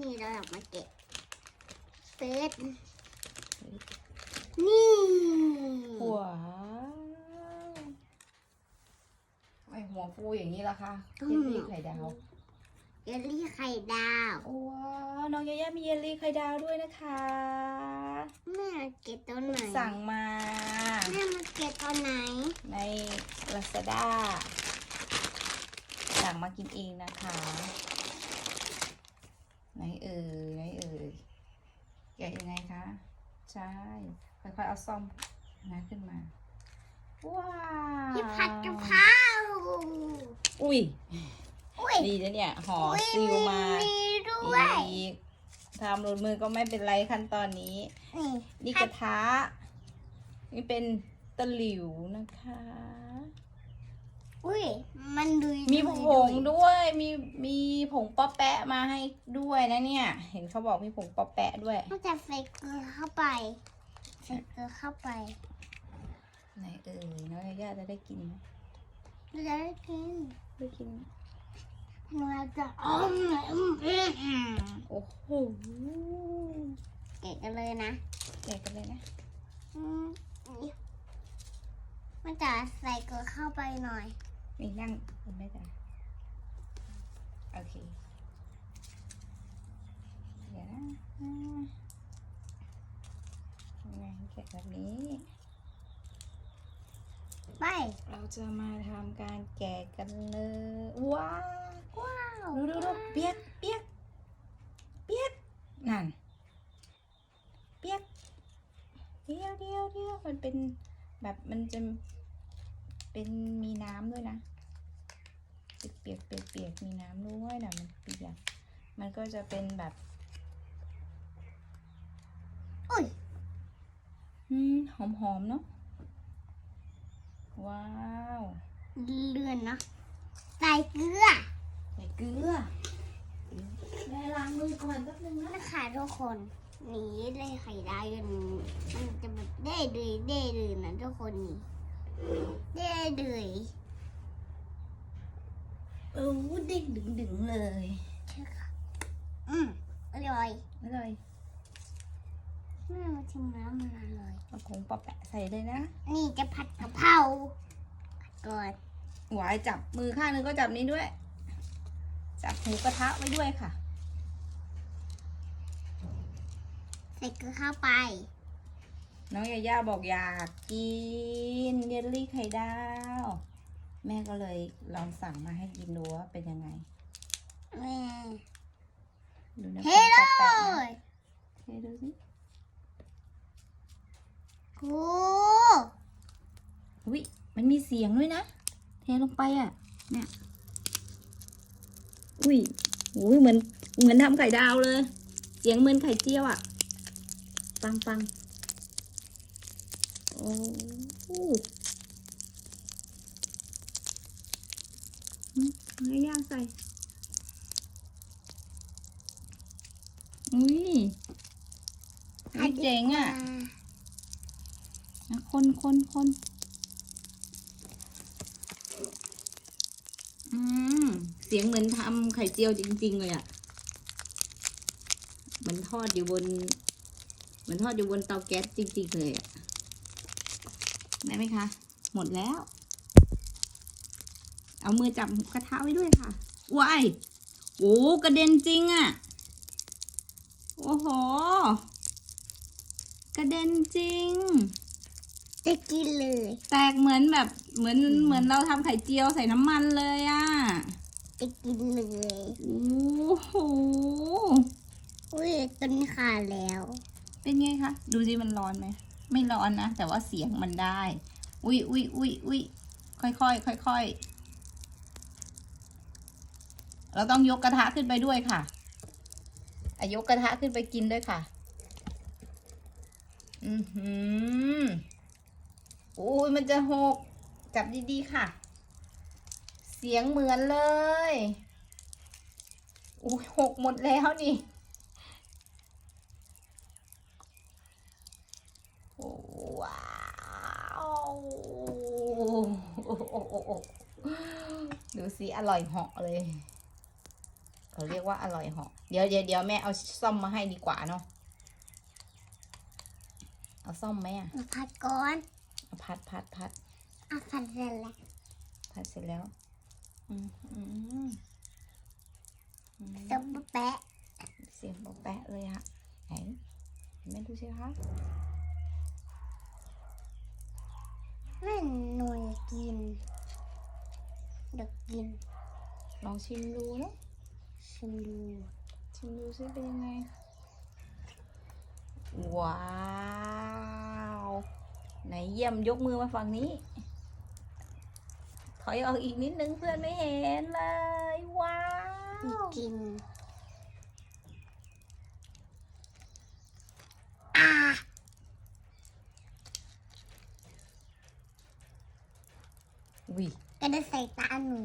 นี่เราออกมาเก็บเฟิร์สนี่ว้าวไอหัวฟูอย่างนี้ละคะเยลลี่ไข่ดาวเยลลี่ไข่ดาวว้าวน้องยาย่ามีเยลลี่ไข่ดาวด้วยนะคะแม่เก็บตัวไหนสั่งมาแม่มาเก็บตัวไหน ใน Lazada สั่งมากินเองนะคะ ไหนเอ่ยไหนเอ่ยแกะยังไงคะ ใช่ ค่อยๆเอาซ่อมนะขึ้นมา ว้าวที่ผัดกะเพราอุ้ยอุ้ยดีนะเนี่ยห่ออุ้ยซิลมามีด้วยอีกทำหลุดมือก็ไม่เป็นไรขั้นตอนนี้ นี่นี่กระทะ นี่เป็นตะหลิวนะคะอุ้ยมันดุยมีดุ ผยงด้วย มีมีผงป๊อปแปะมาให้ด้วยนะเนี่ย เห็นเขาบอกมีผงป๊อปแปะด้วยต้องจะใส่เกลือเข้าไปใส่เกลือเข้าไปไหนเอ่ยน้องยาย่าจะได้กินไหมเราจะได้กินได้กินไหมเราจะอ้อมอืมอืมอืมโอ้โหเก็บกันเลยนะแกะกันเลยนะอืมนี่มันจะใส่เกลือเข้าไปหน่อยนี่นั่งคุณแม่จ๋า โอเค เดี๋ยวนะอ่ายังไงแกะแบบนี้ ไป เราจะมาทำการแกะกันเลยว้าวว้าวดูดูดูเปียกเปียกเปียกนั่นเปียกเดียวเดียวเดียวมันเป็นแบบมันจะเป็นมีน้ำด้วยนะเปียกเปียกเปียกมีน้ำด้วยนะมันเปียก มันก็จะเป็นแบบอุ้ยอืมหอมหอมๆเนาะ ว้าว เลื่อนเนอะใส่เกลือใส่เกลือแม่ล้างมือก่อนแป๊บนึงนะนะคะทุกคนหนีเลยไข่ดาวจนมันจะแบบเด้ดืยเด้ดืยนะทุกคนนี่เด้ดืย เออดึงดึงดึงเลยใช่ค่ะ อืมอร่อยอร่อยแม่มาชิมน้ำมันอร่อยเอาผงปอแปะใส่เลยนะ นี่จะผัดกะเพราก่อนหวายจับมือข้างนึงก็จับนี้ด้วย จับหูกระทะไว้ด้วยค่ะ ใส่เกลือเข้าไป น้องยาย่าบอกอยากกินเยลลี่ไข่ดาว แม่ก็เลยลองสั่งมาให้กินดูว่าเป็นยังไงแม่ดูนะเทผงเลปอแปะนะยเทดูสิโอ้อุ้ยมันมีเสียงด้วยนะ เทลงไปอะ เนี่ย อุ้ยอุ้ยเหมือน เหมือนทำไข่ดาวเลย เสียงเหมือนไข่เจียวอะ ปังปังโอ้โหอืมเอา ให้ย่างใส่อุ้ยอุ้ยเจ๋งอะอะคนคนคนอืม เสียงเหมือนทำไข่เจียวจริง ๆ เลยอะ่ะเหมือนทอดอยู่บน เหมือนทอดอยู่บนเตาแก๊สจริง ๆ เลยอะ่ะ ได้ไหมคะ หมดแล้ว เอามือจับกระทะไว้ด้วยค่ะว้ายโอ้กระเด็นจริงอะ่ะ โอ้โห กระเด็นจริง จะกินเลย แตกเหมือนแบบเหมือนเหมือนเราทำไข่เจียวใส่น้ำมันเลยอะ่ะ จะกินเลยโอ้โหอุ้ยต้นขาดแล้ว เป็นไงคะ ดูสิมันร้อนไหม ไม่ร้อนนะ แต่ว่าเสียงมันได้ อุ้ยอุ้ยอุ้ยอุ้ยค่อยค่อยค่อยค่อยๆ เราต้องยกกระทะขึ้นไปด้วยค่ะอายกกระทะขึ้นไปกินด้วยค่ะ อือหืออุ้ยมันจะหก จับดีๆค่ะ เสียงเหมือนเลยอุ้ยหกหมดแล้วนี่ว้าวดูสิ อร่อยเหาะเลย เขาเรียกว่าอร่อยเหาะเดี๋ยวเดี๋ยวเดี๋ยวแม่เอาซ่อมมาให้ดีกว่าเนาะเอาซ่อมไหมอะมาผัดก่อนเอาพัดพัดพัดเอาผัดเสร็จแล้วพัดเสร็จแล้ว อืมอืมอืมอืมจะมาแปะเสียงบอกแปะเลยฮะไหนเห็นไหมดูสิคะแม่หน่วยกินเด็กกิน ลองชิมดูนะ ชิมดูชิมดูซิเป็นยังไง ว้าวไหนเยี่ยมยกมือมาฝั่งนี้ ถอยออกอีกนิดนึงเพื่อนไม่เห็นเลย ว้าวกินอ่าวิก็ได้ใส่ตาหนู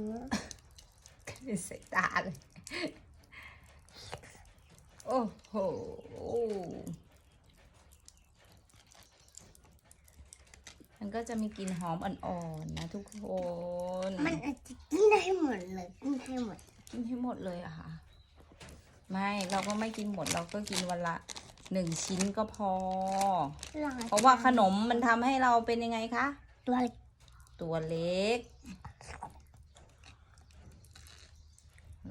กระเด็นใส่ตาเลย โอ้โห มันก็จะมีกลิ่นหอมอ่อนๆนะทุกคน มันอาจจะกินได้หมดเลย กินให้หมด กินให้หมดเลยอะค่ะ ไม่เราก็ไม่กินหมดเราก็กินวันละหนึ่งชิ้นก็พอลองเพราะว่าขนมมันทำให้เราเป็นยังไงคะ ตัวเล็ก ตัวเล็ก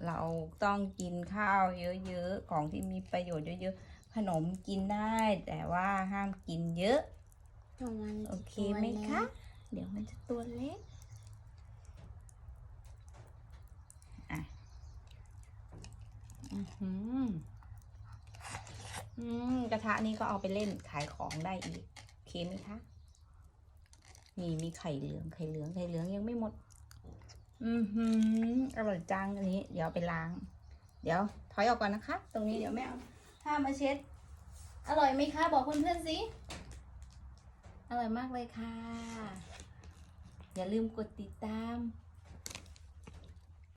เราต้องกินข้าวเยอะๆ ของที่มีประโยชน์เยอะๆ ขนมกินได้ แต่ว่าห้ามกินเยอะตัวมันโอเคไหมคะ เดี๋ยวมันจะตัวเล็กอะอือหืออืมกระทะนี้ก็เอาไปเล่นขายของได้อีก โอเคไหมคะนี่มีไข่เหลือง ไข่เหลือง ไข่เหลืองยังไม่หมด อือหืออร่อยจังอันนี้ เดี๋ยวไปล้าง เดี๋ยวถอยออกก่อนนะคะ ตรงนี้เดี๋ยวแม่เอาผ้ามาเช็ด อร่อยไหมคะบอกเพื่อนๆสิ อร่อยมากเลยค่ะ อย่าลืมกดติดตาม